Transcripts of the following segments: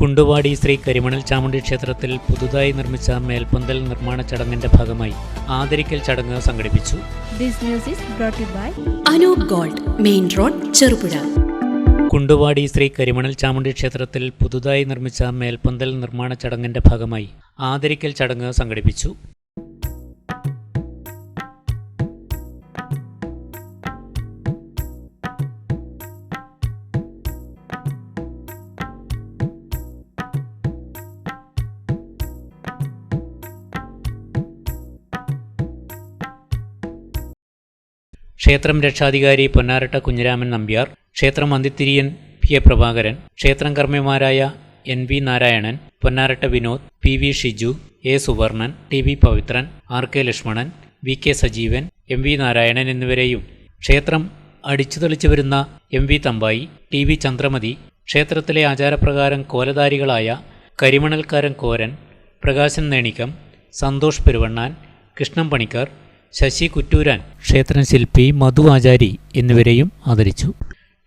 കുണ്ടുവാടി ശ്രീ കരിമണൽ ചാമുണ്ടി ക്ഷേത്രത്തിൽ പുതുതായി നിർമ്മിച്ച മേൽപ്പന്തൽ നിർമ്മാണ ചടങ്ങിന്റെ ഭാഗമായി ആദരിക്കൽ ചടങ്ങ് സംഘടിപ്പിച്ചു. This news is brought by Anoop gold main road Cherupuzha. Kunduvadi Sree Karimanal Chamundi ക്ഷേത്രത്തിൽ പുതുതായി നിർമ്മിച്ച മേൽപ്പന്തൽ നിർമ്മാണ ചടങ്ങിന്റെ ഭാഗമായി ആദരിക്കൽ ചടങ്ങ് സംഘടിപ്പിച്ചു. ക്ഷേത്രം രക്ഷാധികാരി പൊന്നാരട്ട കുഞ്ഞിരാമൻ നമ്പ്യാർ ക്ഷേത്രം അന്തിത്തിരിയൻ പി എ പ്രഭാകരൻ ക്ഷേത്രം കർമ്മിമാരായ N V Narayanan Ponnaratta Vinod P V Shiju A Suvarnan T V Pavithran R K Lakshmanan V K Sajeevan M V Narayanan എന്നിവരെയും. ക്ഷേത്രം അടിച്ചു തെളിച്ചു വരുന്ന M V Thampayi T V Chandramathi ക്ഷേത്രത്തിലെ ആചാരപ്രകാരം കോലധാരികളായ കരിമണൽക്കാരൻ കോരൻ പ്രകാശൻ നേണിക്കം സന്തോഷ് പെരുവണ്ണാൻ കൃഷ്ണൻ പണിക്കർ ശശി കുറ്റൂരാൻ ക്ഷേത്രം ശില്പി മധു ആചാരി എന്നിവരെയും ആദരിച്ചു.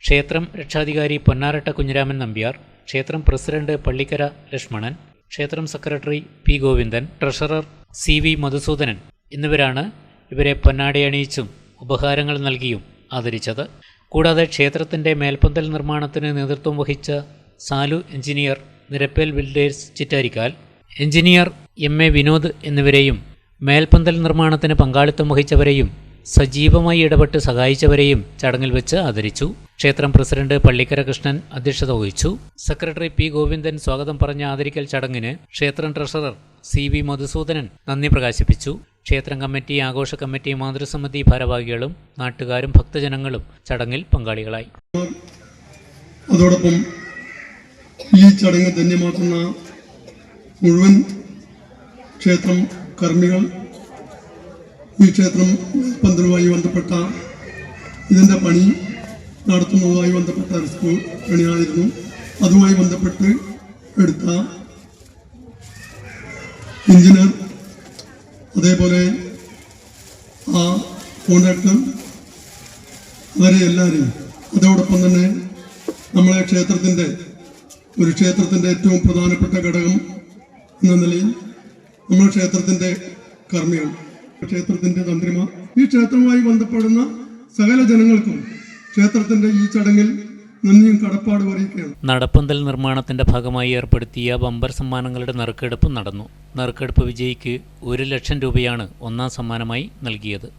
ക്ഷേത്രം രക്ഷാധികാരി പൊന്നാരട്ട കുഞ്ഞിരാമൻ നമ്പ്യാർ ക്ഷേത്രം പ്രസിഡന്റ് പള്ളിക്കര ലക്ഷ്മണൻ ക്ഷേത്രം secretary P Govindan treasurer C V Madhusoodanan എന്നിവരാണ് ഇവരെ പൊന്നാടയണിയിച്ചും ഉപഹാരങ്ങൾ നൽകിയും ആദരിച്ചത്. കൂടാതെ ക്ഷേത്രത്തിന്റെ മേൽപ്പന്തൽ നിർമ്മാണത്തിന് നേതൃത്വം വഹിച്ച Salu engineer Nirappel builders Chittarikkal engineer M A Vinod എന്നിവരെയും മേൽപ്പന്തൽ നിർമ്മാണത്തിന് പങ്കാളിത്തം വഹിച്ചവരെയും സജീവമായി ഇടപെട്ട് സഹായിച്ചവരെയും ചടങ്ങിൽ വെച്ച് ആദരിച്ചു. ക്ഷേത്രം പ്രസിഡന്റ് പള്ളിക്കര കൃഷ്ണൻ അധ്യക്ഷത വഹിച്ചു. സെക്രട്ടറി പി ഗോവിന്ദൻ സ്വാഗതം പറഞ്ഞ ആദരിക്കൽ ചടങ്ങിന് ക്ഷേത്രം ട്രഷറർ സി വി മധുസൂദനൻ നന്ദി പ്രകാശിപ്പിച്ചു. ക്ഷേത്രം കമ്മിറ്റി ആഘോഷ കമ്മിറ്റി മാതൃസമിതി ഭാരവാഹികളും നാട്ടുകാരും ഭക്തജനങ്ങളും ചടങ്ങിൽ പങ്കാളികളായി. അതോടൊപ്പം ഈ ചടങ്ങ് ധന്യമാക്കുന്ന മുഴുവൻ ക്ഷേത്രം കർമ്മികൾ ഈ ക്ഷേത്രം പന്തലുമായി ബന്ധപ്പെട്ട ഇതിന്റെ പണി നടത്തുന്നതുമായി ബന്ധപ്പെട്ട റിസ്ക് പണിയായിരുന്നു. അതുമായി ബന്ധപ്പെട്ട് എടുത്ത എഞ്ചിനീയർ അതേപോലെ ആ കോൺട്രാക്ടർ അവരെ എല്ലാവരെയും അതോടൊപ്പം തന്നെ നമ്മളെ ക്ഷേത്രത്തിന്റെ ഒരു ക്ഷേത്രത്തിന്റെ ഏറ്റവും പ്രധാനപ്പെട്ട ഘടകം എന്ന നിലയിൽ നമ്മുടെ ക്ഷേത്രത്തിന്റെ കർമ്മികൾ ക്ഷേത്രത്തിന്റെ തന്ത്രിമാർ. ഈ ക്ഷേത്രവുമായി ബന്ധപ്പെടുന്ന സകല ജനങ്ങൾക്കും ക്ഷേത്രത്തിന്റെ ഈ ചടങ്ങിൽ നന്ദിയും കടപ്പാടും അറിയിക്കുകയാണ്. നടപ്പന്തൽ നിർമ്മാണത്തിന്റെ ഭാഗമായി ഏർപ്പെടുത്തിയ ബമ്പർ സമ്മാനങ്ങളുടെ നറുക്കെടുപ്പ് നടന്നു. നറുക്കെടുപ്പ് വിജയിക്ക് ഒരു ലക്ഷം രൂപയാണ് ഒന്നാം സമ്മാനമായി നൽകിയത്.